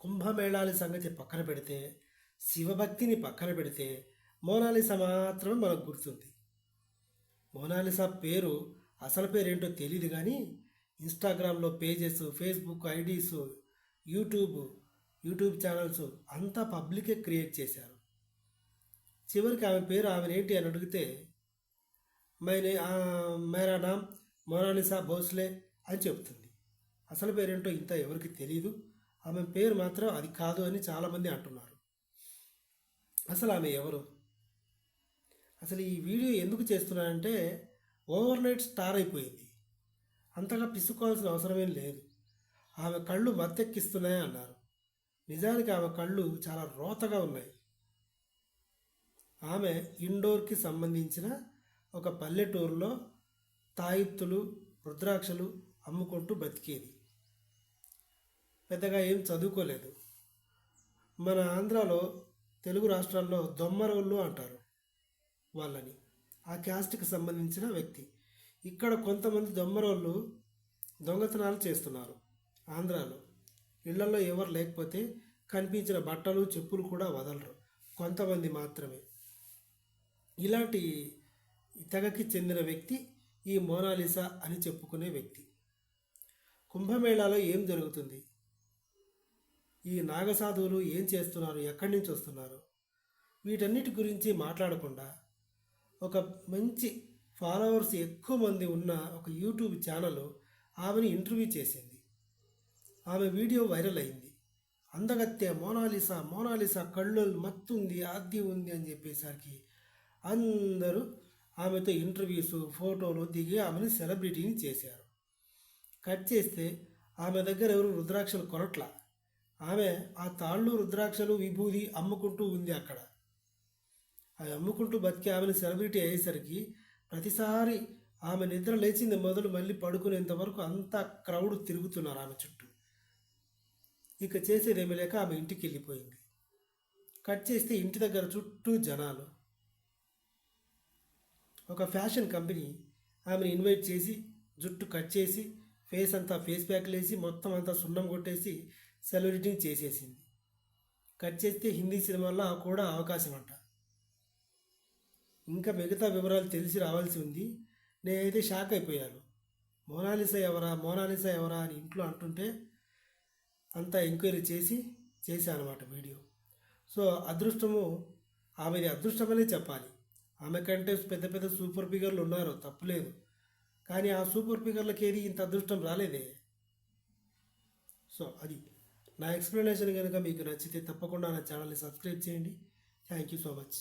కుంభమేళాల సంగతి పక్కన పెడితే శివభక్తిని పక్కన పెడితే మోనాలిసా మాత్రమే మనకు గుర్తుంది. మోనాలిసా పేరు అసలు పేరేంటో తెలియదు కానీ ఇన్స్టాగ్రామ్లో pages Facebook IDs YouTube YouTube channels అంతా పబ్లికే క్రియేట్ చేశారు. చివరికి ఆమె పేరు ఆమెనేంటి అని అడిగితే మైనే మేరా నామ్ మోనాలిసా భోస్లే అని చెప్తుంది అసలు పేరేంటో ఇంత ఎవరికి తెలియదు ఆమె పేరు మాత్రం అది కాదు అని చాలామంది అంటున్నారు. అసలు ఆమె ఎవరు? అసలు ఈ వీడియో ఎందుకు చేస్తున్నానంటే ఓవర్ నైట్ స్టార్ అయిపోయింది. అంతగా పిసుకోవాల్సిన అవసరమేం లేదు. ఆమె కళ్ళు మత్తెక్కిస్తున్నాయి అన్నారు. నిజానికి ఆమె కళ్ళు చాలా రోతగా ఉన్నాయి. ఆమె ఇండోర్కి సంబంధించిన ఒక పల్లెటూరులో తాయిత్తులు రుద్రాక్షలు అమ్ముకుంటూ బతికేది. పెద్దగా ఏం చదువుకోలేదు. మన ఆంధ్రాలో తెలుగు రాష్ట్రాల్లో దొమ్మరోళ్ళు అంటారు వాళ్ళని. ఆ క్యాస్ట్కి సంబంధించిన వ్యక్తి. ఇక్కడ కొంతమంది దొమ్మరోళ్ళు దొంగతనాలు చేస్తున్నారు ఆంధ్రాలో. ఇళ్ళలో ఎవరు లేకపోతే కనిపించిన బట్టలు చెప్పులు కూడా వదలరు. కొంతమంది మాత్రమే. ఇలాంటి తెగకి చెందిన వ్యక్తి ఈ మోనాలిసా అని చెప్పుకునే వ్యక్తి. కుంభమేళాలో ఏం జరుగుతుంది? ఈ నాగసాధువులు ఏం చేస్తున్నారు? ఎక్కడి నుంచి వస్తున్నారు? వీటన్నిటి గురించి మాట్లాడకుండా ఒక మంచి ఫాలోవర్స్ ఎక్కువ మంది ఉన్న ఒక యూట్యూబ్ ఛానల్ ఆమెను ఇంటర్వ్యూ చేసింది. ఆమె వీడియో వైరల్ అయింది. అందగత్తె మోనాలిసా మోనాలిసా కళ్ళు మత్తుంది ఆద్య ఉంది అని చెప్పేసరికి అందరూ ఆమెతో ఇంటర్వ్యూస్ ఫోటోలు దిగి ఆమెను సెలబ్రిటీని చేశారు. కట్ చేస్తే ఆమె దగ్గర ఎవరు రుద్రాక్షలు కొనట్ల. ఆమె ఆ తాళ్ళు రుద్రాక్షలు విభూది అమ్ముకుంటూ ఉంది అక్కడ. అవి అమ్ముకుంటూ బతికి ఆమెను సెలబ్రిటీ అయ్యేసరికి ప్రతిసారి ఆమె నిద్ర లేచింది మొదలు మళ్ళీ పడుకునేంత వరకు అంతా క్రౌడ్ తిరుగుతున్నారు ఆమె చుట్టూ. ఇక చేసేదేమీ లేక ఆమె ఇంటికి వెళ్ళిపోయింది. కట్ చేస్తే ఇంటి దగ్గర చుట్టూ జనాలు. ఒక ఫ్యాషన్ కంపెనీ ఆమెను ఇన్వైట్ చేసి జుట్టు కట్ చేసి ఫేస్ అంతా ఫేస్ ప్యాక్లు వేసి మొత్తం అంతా సున్నం కొట్టేసి సెలబ్రిటీని చేసేసింది. కట్ చేస్తే హిందీ సినిమాల్లో కూడా అవకాశం అంట ఇంకా మిగతా వివరాలు తెలిసి రావాల్సి ఉంది. నేనైతే షాక్ అయిపోయాను. మోనాలిసా ఎవరా మోనాలిసా ఎవరా అని ఇంట్లో అంటుంటే అంతా ఎంక్వైరీ చేసి చేశాను అనమాట వీడియో. సో అదృష్టము ఆమెది అదృష్టమనే చెప్పాలి. ఆమె కంటే పెద్ద పెద్ద సూపర్ ఫిగర్లు ఉన్నారు తప్పులేదు. కానీ ఆ సూపర్ ఫిగర్లకి ఏది ఇంత అదృష్టం రాలేదే. సో అది. నా ఎక్స్ప్లెనేషన్ కనుక మీకు నచ్చితే తప్పకుండా నా ఛానల్ని సబ్స్క్రైబ్ చేయండి. Thank you so much